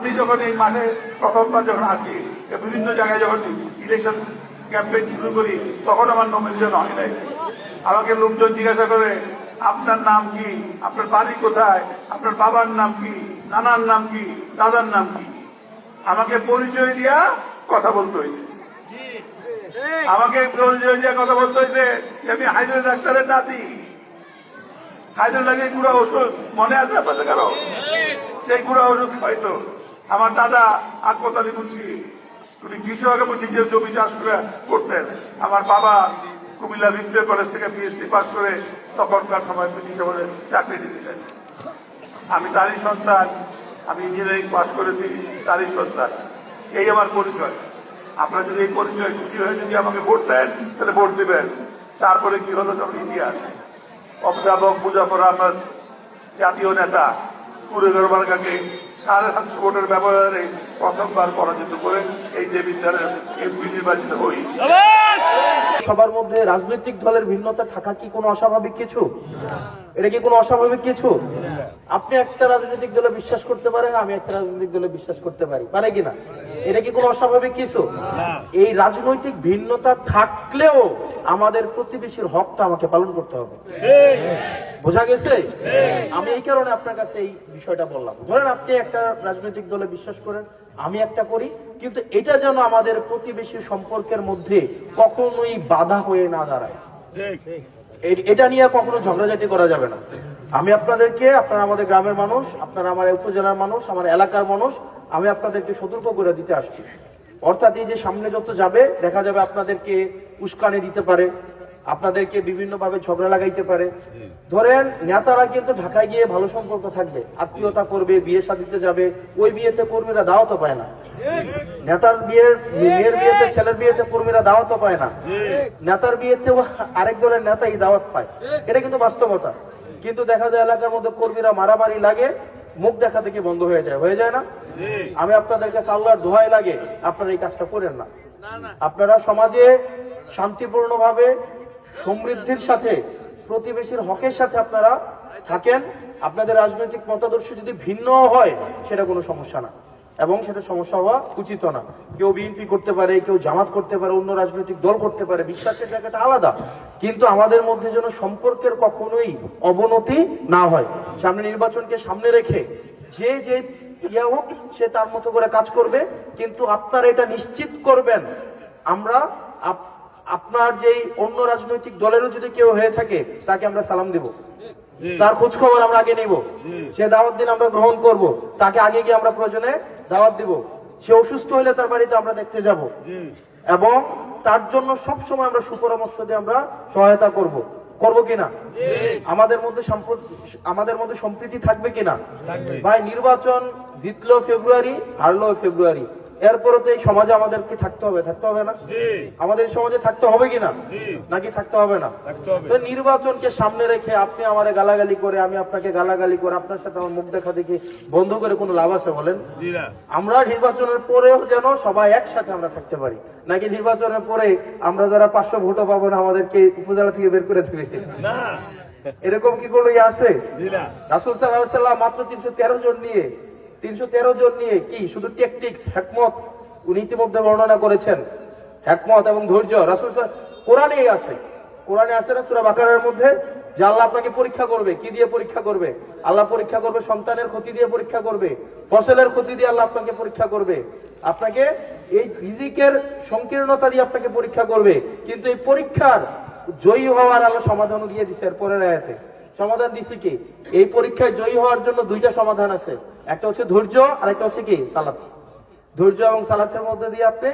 আমি যখন এই মাঠে প্রথমবার যখন আসি বিভিন্ন জায়গায় যখন ইলেকশন ক্যাম্পেইন শুরু করি, তখন আমার নমিনেশন হয় নাই। আমাকে লোকজন জিজ্ঞাসা করে, আপনার নাম কি? আপনার বাড়ি কোথায়? আপনার বাবার নাম কি? নানার নাম কি? দাদার নাম কি? আমাকে পরিচয় দিয়া কথা বলতে হয়েছে। আমাকে পরিচয় দিয়া কথা বলতে হয়েছে আমি হাইদ্রাবাদ ডাক্তারের নাতি হাইদ্রাবাদ লাগে গুঁড়া ওষুধ মনে আছে আপনাদের কারও? সেই গুঁড়া ওষুধ হয়তো আমার দাদা আকমতালি মুন্সি উনি কৃষক এবং নিজের জমি চাষ করে করতেন। আমার বাবা কুমিল্লা ভিক্টোরিয়া কলেজ থেকে পিএইচডি পাস করে তখনকার সময় আমলে চাকরি দিয়েছিলেন। আমি তারই সন্তান, আমি ইঞ্জিনিয়ারিং পাস করেছি তারই সন্তান। এই আমার পরিচয়। আপনারা যদি এই পরিচয় খুশি হয়ে যদি আমাকে ভোট দেন, তাহলে ভোট দিবেন। তারপরে কি হলো যখন ইতিহাস? অধ্যাপক মুজাফর আহমদ, জাতীয় নেতা কুরেগর বার্গাকে সাড়ে সাতশো ভোটের ব্যবহারে প্রথমবার পরাজিত করে এই যে বিদ্যালয়ের এমপি নির্বাচিত হই। সবার মধ্যে রাজনৈতিক দলের ভিন্নতা থাকা কি কোনো অস্বাভাবিক কিছু? এটা কি কোনো অস্বাভাবিক কিছু? আপনি একটা রাজনৈতিক দলে বিশ্বাস করতে পারেন আমি একটা রাজনৈতিক দলে বিশ্বাস করতে পারি। পারে কিনা এটা কি কোনো অস্বাভাবিক কিছু? এই রাজনৈতিক ভিন্নতা থাকলেও আমাদের প্রতিবেশীর হকটা আমাকে পালন করতে হবে। বোঝা গেছে? আমি এই কারণে আপনার কাছে এই বিষয়টা বললাম। ধরেন আপনি একটা রাজনৈতিক দলে বিশ্বাস করেন আমি একটা করি কিন্তু এটা যেন আমাদের প্রতিবেশী সম্পর্কের মধ্যে কখনোই বাধা হয়ে না দাঁড়ায়। এটা নিয়ে কখনো ঝগড়াঝাটি করা যাবে না। আমি আপনাদেরকে, আপনারা আমাদের গ্রামের মানুষ, আপনারা আমার উপজেলার মানুষ, আমার এলাকার মানুষ, আমি আপনাদেরকে সতর্ক করে দিতে আসছি। অর্থাৎ এই যে সামনে যত যাবে, দেখা যাবে আপনাদেরকে উস্কানি দিতে পারে আপনাদেরকে বিভিন্ন ভাবে ঝগড়া লাগাইতে পারে। ধরেন, নেতারা কিন্তু ঢাকায় গিয়ে ভালো সম্পর্ক থাকবে, আত্মীয়তা করবে, বিয়ে শাদিতে যাবে, ওই বিয়েতে কর্মীরা দাওয়াতও পায় না। নেতার বিয়ের, মেয়ের বিয়েতে, ছেলের বিয়েতে কর্মীরা দাওয়াতও পায় না। নেতার বিয়েতেও আরেক দলের নেতাই দাওয়াত পায়। এটা কিন্তু বাস্তবতা। কিন্তু দেখা যায় এলাকার মধ্যে কর্মীরা মারামারি লাগে, মুখ দেখা থেকে বন্ধ হয়ে যায়। হয়ে যায় না? আমি আপনাদের কাছে আল্লাহর দোহাই লাগে, আপনারা এই কাজটা করেন না। আপনারা সমাজে শান্তিপূর্ণভাবে সমৃদ্ধির সাথে, প্রতিবেশীর হকের সাথে আপনারা থাকেন। আপনাদের রাজনৈতিক মতাদর্শ যদি ভিন্ন হয়, সেটা কোনো সমস্যা না। এবং সেটা সমস্যা হওয়া উচিত না। কেউ বিএনপি করতে পারে, কেউ জামাত করতে পারে, অন্য রাজনৈতিক দল করতে পারে, বিশ্বাসের জায়গাটা আলাদা। কিন্তু আমাদের মধ্যে যেন সম্পর্কের কখনোই অবনতি না হয়। সামনে নির্বাচনকে সামনে রেখে যে যে ইয়া হোক, সে তার মতো করে কাজ করবে। কিন্তু আপনারা এটা নিশ্চিত করবেন। আমরা আপনার যেই অন্য রাজনৈতিক দলেরও যদি কেউ হয়ে থাকে তাকে আমরা সালাম দেব। তার খোঁজ খবর আমরা আগে নিব। সে দাওয়াত দিন আমরা গ্রহণ করব। তাকে আগে গিয়ে আমরা প্রয়োজনে দাওয়াত দিব। সে অসুস্থ হলে তার বাড়িতে আমরা দেখতে যাব। এবং তার জন্য সব সময় আমরা সুপরামর্শ দিয়ে আমরা সহায়তা করব। করব কিনা? আমাদের মধ্যে আমাদের মধ্যে সম্প্রীতি থাকবে কিনা? ভাই নির্বাচন জিতলো ফেব্রুয়ারি হারলো ফেব্রুয়ারি। এরপরে তো এই সমাজে আমাদেরকে থাকতে হবে থাকতে হবে না? আমাদের এই সমাজে থাকতে হবে কিনা নাকি থাকতে হবে না? তো নির্বাচনকে সামনে রেখে আপনি আমারে গালাগালি করে আমি আপনাকে গালাগালি করে আপনার সাথে আমার মুখ দেখা দেখি বন্ধ করে কোনো লাভ আছে বলেন? আমরা নির্বাচনের পরেও যেন সবাই একসাথে আমরা থাকতে পারি। নাকি নির্বাচনের পরে আমরা যারা পাঁচশো ভোটও পাবো না আমাদেরকে উপজেলা থেকে বের করে দেবে? এরকম কি কোনো ইয়ে আছে? রাসুল সাল্লাহ মাত্র তিনশো তেরো জন নিয়ে তিনশো তেরো জন নিয়ে কি শুধু টেকটিক্স, হ্যাকমত? উনি ইতিমধ্যে বর্ণনা করেছেন। হ্যাকমত এবং ধৈর্য, রাসুল সাল- কোরআনেই আছে। কোরআনে আছে না সুরা বাকারের মধ্যে? যে আল্লাহ আপনাকে পরীক্ষা করবে, কি দিয়ে পরীক্ষা করবে? আল্লাহ পরীক্ষা করবে সন্তানের ক্ষতি দিয়ে পরীক্ষা করবে। ফসলের ক্ষতি দিয়ে আল্লাহ আপনাকে পরীক্ষা করবে। আপনাকে এই ফিজিকের সংকীর্ণতা দিয়ে আপনাকে পরীক্ষা করবে। কিন্তু এই পরীক্ষার জয়ী হওয়ার আল্লাহ সমাধানও দিয়ে দিছে এর পরের আয়াতে। সমাধান দিছে কি? এই পরীক্ষায় জয়ী হওয়ার জন্য দুইটা সমাধান আছে। একটা হচ্ছে ধৈর্য আর একটা হচ্ছে কি? সালাত। ধৈর্য এবং সালাতের মধ্যে দিয়ে আপনি